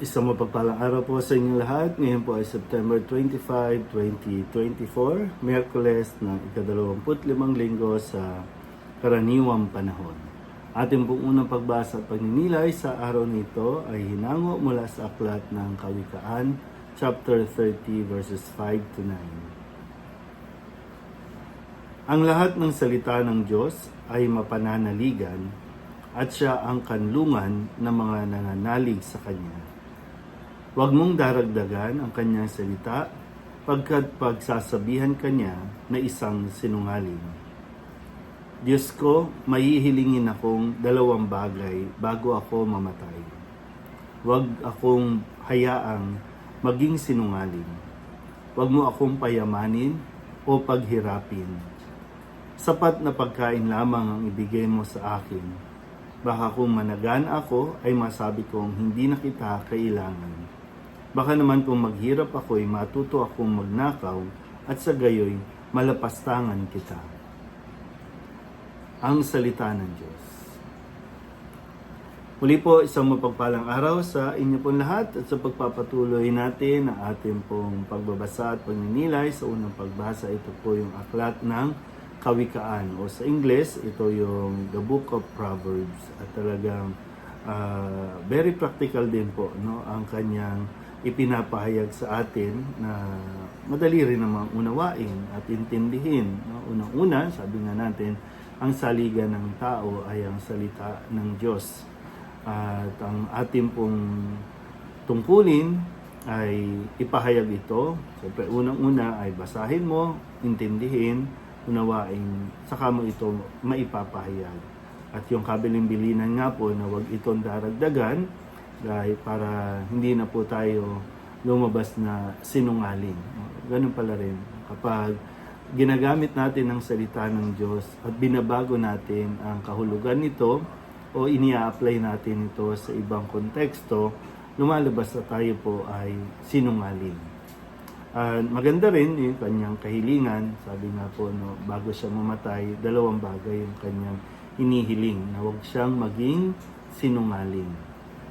Isang mapagpalang araw po sa inyo lahat. Ngayon po ay September 25, 2024, Merkules ng ikadalawamput limang linggo sa karaniwang panahon. Ating pong unang pagbasa at pagninilay sa araw nito ay hinango mula sa aklat ng Kawikaan, chapter 30, verses 5 to 9. Ang lahat ng salita ng Diyos ay mapananaligan at siya ang kanlungan ng mga nananalig sa Kanya. Huwag mong daragdagan ang Kanyang salita pagkat pagsasabihan Kanya na isang sinungaling. Diyos ko, mahihilingin akong dalawang bagay bago ako mamatay. Huwag akong hayaang maging sinungaling. Huwag mo akong payamanin o paghirapin. Sapat na pagkain lamang ang ibigay mo sa akin Baka kung managan ako ay masabi kong hindi na kita kailangan. Baka naman kung maghirap ako ay matuto akong magnakaw at sa gayoy malapastangan kita. Ang salita ng Diyos. Muli po, isang mapagpalang araw sa inyo pong lahat at sa pagpapatuloy natin ang ating pong pagbabasa at pagninilay sa unang pagbasa. Ito po yung aklat ng kawikaan o sa Ingles, ito yung The Book of Proverbs at talagang ah, very practical din po no ang kanyang ipinapahayag sa atin na madali rin namang unawain at intindihin. Unang-una, sabi nga natin, ang saligan ng tao ay ang salita ng Diyos. At ang ating pong tungkulin ay ipahayag ito. Siyempre, unang-una ay basahin mo, intindihin, unawain, saka mo ito maipapahayag. At yung kabiling-bilinan nga po na wag itong daragdagan dahil para hindi na po tayo lumabas na sinungaling. Ganun pala rin. Kapag ginagamit natin ang salita ng Diyos at binabago natin ang kahulugan nito o inia-apply natin ito sa ibang konteksto, lumalabas na tayo po ay sinungaling. At maganda rin yung kanyang kahilingan, sabi nga po, no, bago siya mamatay, dalawang bagay yung kanyang inihiling, na huwag siyang maging sinungaling.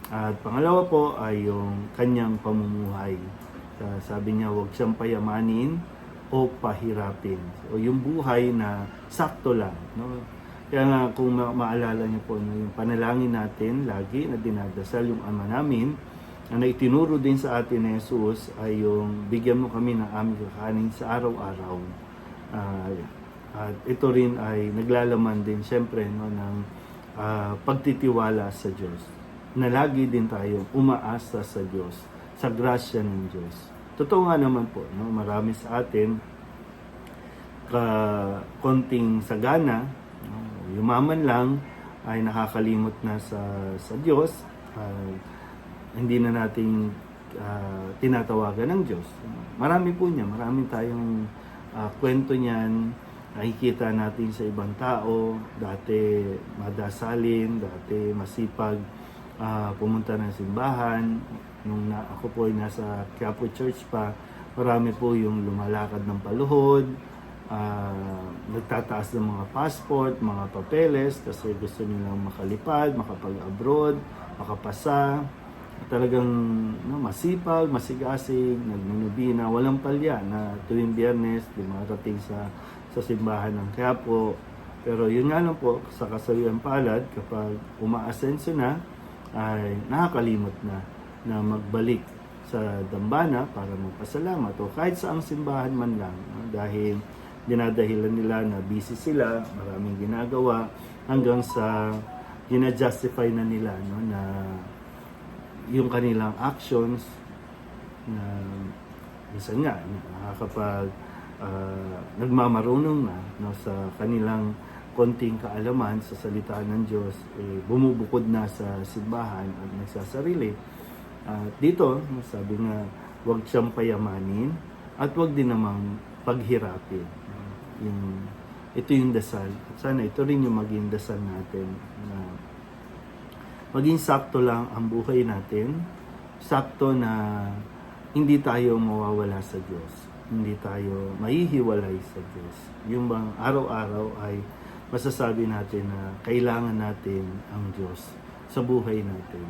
At pangalawa po ay yung kanyang pamumuhay. Ah, sabi niya, huwag siyang payamanin o pahirapin. O yung buhay na sakto lang. No? Kaya nga kung ma- maalala niyo po, no, yung panalangin natin lagi na dinadasal yung Ama namin, na itinuro din sa atin ni Jesus ay yung bigyan mo kami ng aming kakanin sa araw-araw. Ah, at ito rin ay naglalaman din siyempre no, ng ah, pagtitiwala sa Diyos. Na lagi din tayo umaasa sa Diyos, sa grasya ng Diyos. Totoo nga naman po, no, marami sa atin ka konting sagana, no, yumaman lang ay nakakalimot na sa sa Diyos. Ah, hindi na nating ah, tinatawagan ng Diyos. Marami po niya, marami tayong ah, kwento niyan, nakikita natin sa ibang tao, dati madasalin, dati masipag ah, pumunta ng simbahan. Nung na, ako po ay nasa Quiapo Church pa, marami po yung lumalakad ng paluhod, ah, nagtataas ng mga passport, mga papeles kasi gusto nilang makalipad, makapag-abroad, makapasa. Talagang no, masipag, masigasig, nagnunubina, walang palya na tuwing biyernes, dumarating sa, sa simbahan ng Quiapo. Pero yun nga lang po, sa kasawiang palad, kapag umaasenso na, ay nakakalimot na na magbalik sa dambana para magpasalamat o kahit sa ang simbahan man lang no? dahil dinadahilan nila na busy sila, maraming ginagawa hanggang sa gina-justify na nila no na yung kanilang actions na minsan nga nakakapag ah, nagmamarunong na no, sa kanilang konting kaalaman sa salita ng Diyos, eh, bumubukod na sa simbahan at nagsasarili. At dito, no, sabi nga, huwag siyang payamanin at huwag din namang paghirapin. Yung, ito yung dasal. At sana ito rin yung maging dasal natin na maging sakto lang ang buhay natin, sakto na hindi tayo mawawala sa Diyos. Hindi tayo mahihiwalay sa Diyos. Yung bang araw-araw ay masasabi natin na kailangan natin ang Diyos sa buhay natin.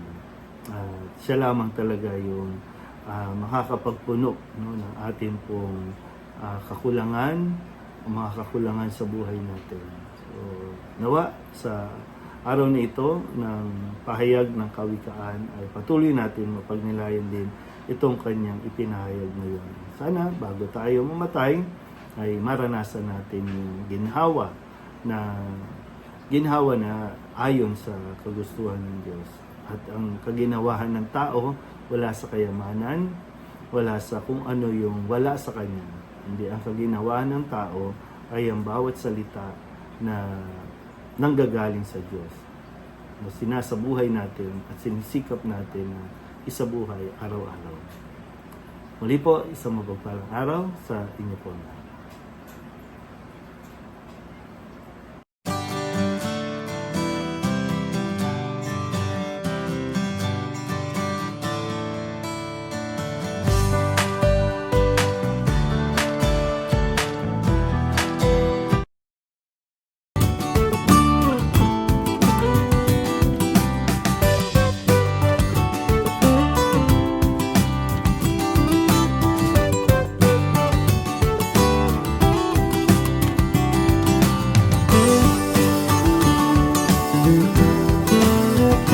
At siya lamang talaga yung ah, makakapagpuno no, ng ating pong ah, kakulangan, o mga kakulangan sa buhay natin. So, nawa sa araw na ito ng pahayag ng kawikaan ay patuloy natin mapagnilayan din itong kanyang ipinahayag ngayon. Sana bago tayo mamatay ay maranasan natin yung ginhawa na ginhawa na ayon sa kagustuhan ng Diyos. At ang kaginawahan ng tao wala sa kayamanan, wala sa kung ano yung wala sa kanya. Hindi ang kaginawahan ng tao ay ang bawat salita na nanggagaling sa Diyos. Na sinasabuhay natin at sinisikap natin na isabuhay araw-araw. Muli po, isang mapagpalang araw sa inyo po. lahat.